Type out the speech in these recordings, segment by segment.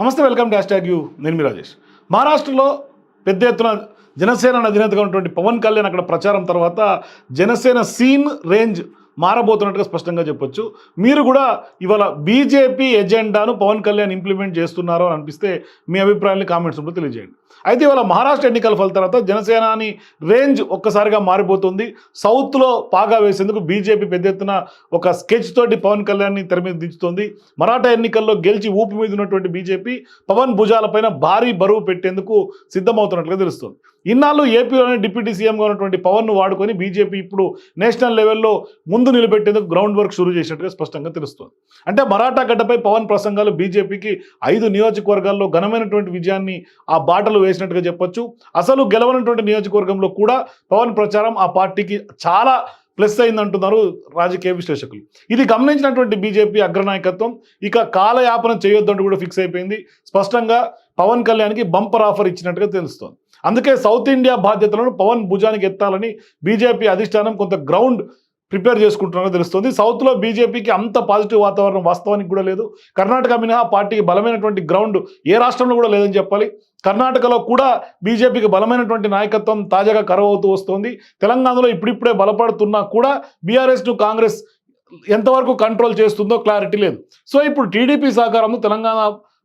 నమస్తే welcome dash tag you. నేను మీ రాజేష్. మహారాష్ట్రలో పెద్ద ఎత్తున జనసేన అధినేతగా ఉన్నటువంటి పవన్ కళ్యాణ్ అక్కడ ప్రచారం తర్వాత జనసేన సీన్ రేంజ్ మారబోతున్నట్టుగా స్పష్టంగా చెప్పొచ్చు. మీరు కూడా ఇవాళ బీజేపీ ఎజెండాను పవన్ కళ్యాణ్ ఇంప్లిమెంట్ చేస్తున్నారో అనిపిస్తే మీ అభిప్రాయాన్ని కామెంట్స్ రూపంలో తెలియజేయండి. అయితే ఇవాళ మహారాష్ట్ర ఎన్నికల ఫలిత తర్వాత జనసేనాని రేంజ్ ఒక్కసారిగా మారిపోతుంది. సౌత్లో పాగా వేసేందుకు బీజేపీ పెద్ద ఎత్తున ఒక స్కెచ్ తోటి పవన్ కళ్యాణ్ని తెర మీద దించుతోంది. మరాఠా ఎన్నికల్లో గెలిచి ఊపి మీద ఉన్నటువంటి బీజేపీ పవన్ భుజాలపైన భారీ బరువు పెట్టేందుకు సిద్ధమవుతున్నట్లుగా తెలుస్తుంది. ఇన్నాళ్ళు ఏపీలోనే డిప్యూటీ సీఎంగా ఉన్నటువంటి పవన్ను వాడుకొని బీజేపీ ఇప్పుడు నేషనల్ లెవెల్లో ముందు నిలబెట్టేందుకు గ్రౌండ్ వర్క్ షురూ చేసినట్టుగా స్పష్టంగా తెలుస్తుంది. అంటే మరాఠా గడ్డపై పవన్ ప్రసంగాలు బీజేపీకి ఐదు నియోజకవర్గాల్లో ఘనమైనటువంటి విజయాన్ని ఆ బాటలు వేసినట్టుగా చెప్పొచ్చు. అసలు గెలవనటువంటి నియోజకవర్గంలో కూడా పవన్ ప్రచారం ఆ పార్టీకి చాలా ప్లస్ అయిందంటున్నారు రాజకీయ విశ్లేషకులు. ఇది గమనించినటువంటి బీజేపీ అగ్రనాయకత్వం. ఇక కాలయాపన చేయొద్దంటూ కూడా ఫిక్స్ అయిపోయింది. స్పష్టంగా పవన్ కళ్యాణ్కి బంపర్ ఆఫర్ ఇచ్చినట్టుగా తెలుస్తోంది. అందుకే సౌత్ ఇండియా బాధ్యతలను పవన్ భుజానికి ఎత్తాలని బీజేపీ అధిష్టానం కొంత గ్రౌండ్ ప్రిపేర్ చేసుకుంటున్నారో తెలుస్తుంది. సౌత్లో బీజేపీకి అంత పాజిటివ్ వాతావరణం వాస్తవానికి కూడా లేదు. కర్ణాటక మినహా పార్టీకి బలమైనటువంటి గ్రౌండ్ ఏ రాష్ట్రంలో కూడా లేదని చెప్పాలి. కర్ణాటకలో కూడా బీజేపీకి బలమైనటువంటి నాయకత్వం తాజాగా కరవవుతూ వస్తోంది. తెలంగాణలో ఇప్పుడిప్పుడే బలపడుతున్నా కూడా బీఆర్ఎస్ను కాంగ్రెస్ ఎంతవరకు కంట్రోల్ చేస్తుందో క్లారిటీ లేదు. సో ఇప్పుడు టీడీపీ సహకారంతో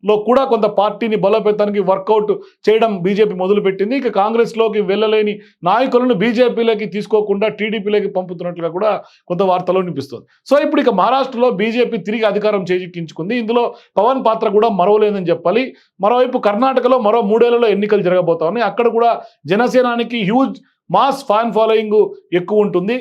లో కూడా కొంత పార్టీని బలోపేతానికి వర్కౌట్ చేయడం బీజేపీ మొదలుపెట్టింది. ఇక కాంగ్రెస్లోకి వెళ్ళలేని నాయకులను బీజేపీలోకి తీసుకోకుండా టీడీపీలోకి పంపుతున్నట్లుగా కూడా కొంత వార్తలు వినిపిస్తుంది. సో ఇప్పుడు ఇక మహారాష్ట్రలో బీజేపీ తిరిగి అధికారం చేజిక్కించుకుంది. ఇందులో పవన్ పాత్ర కూడా మరవలేదని చెప్పాలి. మరోవైపు కర్ణాటకలో మరో మూడేళ్ళలో ఎన్నికలు జరగబోతా ఉన్నాయి. అక్కడ కూడా జనసేనానికి హ్యూజ్ మాస్ ఫ్యాన్ ఫాలోయింగ్ ఎక్కువ ఉంటుంది.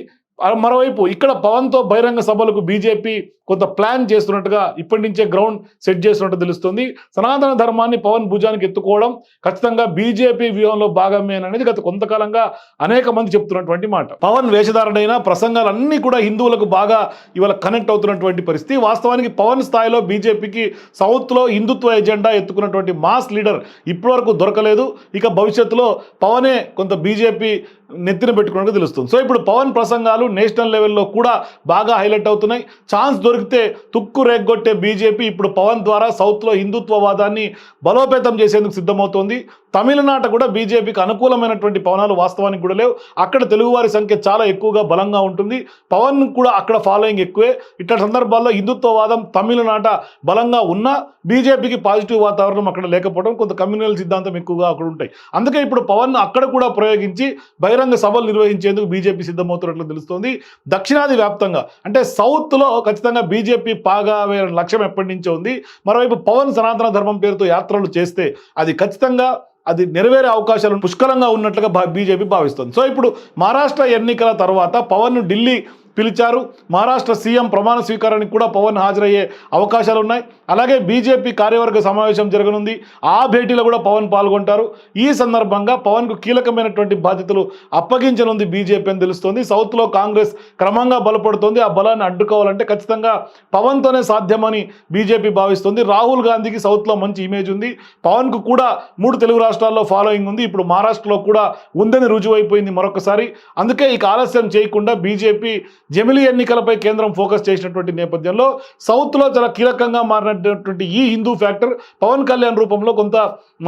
మరోవైపు ఇక్కడ పవన్తో బహిరంగ సభలకు బీజేపీ కొంత ప్లాన్ చేస్తున్నట్టుగా ఇప్పటి నుంచే గ్రౌండ్ సెట్ చేస్తున్నట్టు తెలుస్తుంది. సనాతన ధర్మాన్ని పవన్ భుజానికి ఎత్తుకోవడం ఖచ్చితంగా బీజేపీ వ్యూహంలో భాగమే అనేది గత కొంతకాలంగా అనేక మంది చెప్తున్నటువంటి మాట. పవన్ వేషధారణైన ప్రసంగాలన్నీ కూడా హిందువులకు బాగా ఇవాళ కనెక్ట్ అవుతున్నటువంటి పరిస్థితి. వాస్తవానికి పవన్ స్థాయిలో బీజేపీకి సౌత్లో హిందుత్వ ఎజెండా ఎత్తుకున్నటువంటి మాస్ లీడర్ ఇప్పటివరకు దొరకలేదు. ఇక భవిష్యత్తులో పవనే కొంత బీజేపీ నెత్తిన పెట్టుకున్నట్టు తెలుస్తుంది. సో ఇప్పుడు పవన్ ప్రసంగాలు నేషనల్ లెవెల్లో కూడా బాగా హైలైట్ అవుతున్నాయి. ఛాన్స్ దొరికితే తుక్కు రేగ్గొట్టే బీజేపీ ఇప్పుడు పవన్ ద్వారా సౌత్లో హిందుత్వవాదాన్ని బలోపేతం చేసేందుకు సిద్ధమవుతోంది. తమిళనాట కూడా బీజేపీకి అనుకూలమైనటువంటి పవనాలు వాస్తవానికి కూడా లేవు. అక్కడ తెలుగువారి సంఖ్య చాలా ఎక్కువగా బలంగా ఉంటుంది. పవన్ కూడా అక్కడ ఫాలోయింగ్ ఎక్కువే. ఇట్లాంటి సందర్భాల్లో హిందుత్వవాదం తమిళనాట బలంగా ఉన్నా బీజేపీకి పాజిటివ్ వాతావరణం అక్కడ లేకపోవడం కొంత కమ్యూనల్ సిద్ధాంతం ఎక్కువగా అక్కడ ఉంటాయి. అందుకే ఇప్పుడు పవన్ అక్కడ కూడా ప్రయోగించి బహిరంగ సభలు నిర్వహించేందుకు బీజేపీ సిద్ధమవుతున్నట్లు తెలుస్తోంది. దక్షిణాది వ్యాప్తంగా అంటే సౌత్లో ఖచ్చితంగా బీజేపీ పాగా వేరే లక్ష్యం ఎప్పటి నుంచో ఉంది. మరోవైపు పవన్ సనాతన ధర్మం పేరుతో యాత్రలు చేస్తే అది ఖచ్చితంగా అది నెరవేరే అవకాశాలు పుష్కలంగా ఉన్నట్లుగా బీజేపీ భావిస్తుంది. సో ఇప్పుడు మహారాష్ట్ర ఎన్నికల తర్వాత పవన్ ఢిల్లీ పిలిచారు. మహారాష్ట్ర సీఎం ప్రమాణ స్వీకారానికి కూడా పవన్ హాజరయ్యే అవకాశాలు ఉన్నాయి అలాగే బీజేపీ కార్యవర్గ సమావేశం జరగనుంది. ఆ భేటీలో కూడా పవన్ పాల్గొంటారు. ఈ సందర్భంగా పవన్కు కీలకమైనటువంటి బాధ్యతలు అప్పగించనుంది బీజేపీ అని తెలుస్తోంది. సౌత్లో కాంగ్రెస్ క్రమంగా బలపడుతోంది. ఆ బలాన్ని అడ్డుకోవాలంటే ఖచ్చితంగా పవన్తోనే సాధ్యమని బీజేపీ భావిస్తుంది. రాహుల్ గాంధీకి సౌత్లో మంచి ఇమేజ్ ఉంది. పవన్కు కూడా మూడు తెలుగు రాష్ట్రాల్లో ఫాలోయింగ్ ఉంది. ఇప్పుడు మహారాష్ట్రలో కూడా ఉందని రుజువైపోయింది మరొకసారి. అందుకే ఇక ఆలస్యం చేయకుండా బీజేపీ జమిలీ ఎన్నికలపై కేంద్రం ఫోకస్ చేసినటువంటి నేపథ్యంలో సౌత్లో చాలా కీలకంగా మారినటువంటి ఈ హిందూ ఫ్యాక్టర్ పవన్ కళ్యాణ్ రూపంలో కొంత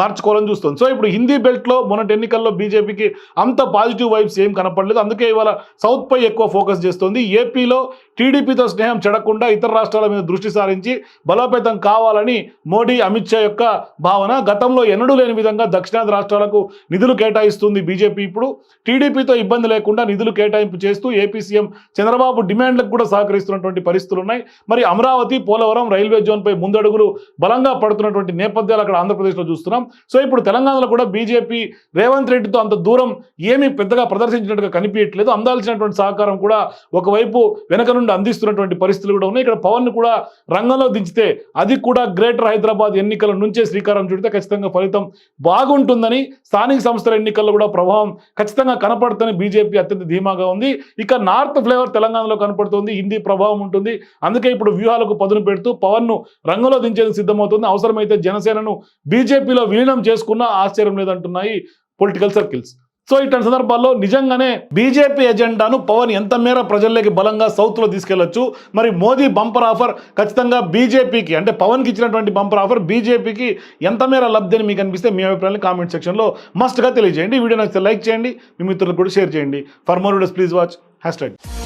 మార్చుకోవాలని చూస్తుంది. సో ఇప్పుడు హిందీ బెల్ట్లో మొన్నటి ఎన్నికల్లో బీజేపీకి అంత పాజిటివ్ వైబ్స్ ఏం కనపడలేదు. అందుకే ఇవాళ సౌత్పై ఎక్కువ ఫోకస్ చేస్తుంది. ఏపీలో టీడీపీతో స్నేహం చెడకుండా ఇతర రాష్ట్రాల మీద దృష్టి సారించి బలోపేతం కావాలని మోడీ అమిత్ షా యొక్క భావన గతంలో ఎన్నడూ లేని విధంగా దక్షిణాది రాష్ట్రాలకు నిధులు కేటాయిస్తుంది బీజేపీ. ఇప్పుడు టీడీపీతో ఇబ్బంది లేకుండా నిధులు కేటాయింపు చేస్తూ ఏపీ సీఎం చంద్రబాబు డిమాండ్లకు కూడా సహకరిస్తున్నటువంటి పరిస్థితులు ఉన్నాయి. మరి అమరావతి పోలవరం రైల్వే జోన్పై ముందడుగులు బలంగా పడుతున్నటువంటి నేపథ్యాలు అక్కడ ఆంధ్రప్రదేశ్లో చూస్తున్నాం. సో ఇప్పుడు తెలంగాణలో కూడా బీజేపీ రేవంత్ రెడ్డితో అంత దూరం ఏమీ పెద్దగా ప్రదర్శించినట్టుగా కనిపించట్లేదు. అందాల్సినటువంటి సహకారం కూడా ఒకవైపు వెనక నుండి అందిస్తున్నటువంటి పరిస్థితులు కూడా ఉన్నాయి. ఇక్కడ పవన్ కూడా రంగంలో దించితే అది కూడా గ్రేటర్ హైదరాబాద్ ఎన్నికల నుంచే శ్రీకారం చుడితే ఖచ్చితంగా ఫలితం బాగుంటుందని స్థానిక సంస్థల ఎన్నికల్లో కూడా ప్రభావం ఖచ్చితంగా కనపడుతుందని బీజేపీ అత్యంత ధీమాగా ఉంది. ఇక నార్త్ ఫ్లేవర్ తెలంగాణలో కనపడుతుంది హిందీ ప్రభావం ఉంటుంది. అందుకే ఇప్పుడు వ్యూహాలకు పదును పెడుతూ పవన్ను రంగంలో దించేందుకు సిద్ధమవుతుంది. అవసరమైతే జనసేనను బీజేపీలో విలీనం చేసుకున్నా ఆశ్చర్యం లేదంటున్నాయి పొలిటికల్ సర్కిల్స్ సో ఇట్లాంటి సందర్భాల్లో నిజంగానే బీజేపీ ఎజెండాను పవన్ ఎంత మేర ప్రజల్లోకి బలంగా సౌత్లో తీసుకెళ్ళొచ్చు? మరి మోదీ బంపర్ ఆఫర్ ఖచ్చితంగా బీజేపీకి అంటే పవన్కి ఇచ్చినటువంటి బంపర్ ఆఫర్ బీజేపీకి ఎంత మేర లబ్ధి అని మీకు అనిపిస్తే మీ అభిప్రాయాన్ని కామెంట్ సెక్షన్లో మస్ట్గా తెలియజేయండి. వీడియో నచ్చితే లైక్ చేయండి. మీ మిత్రులకు కూడా షేర్ చేయండి. For more videos please watch. Hashtag.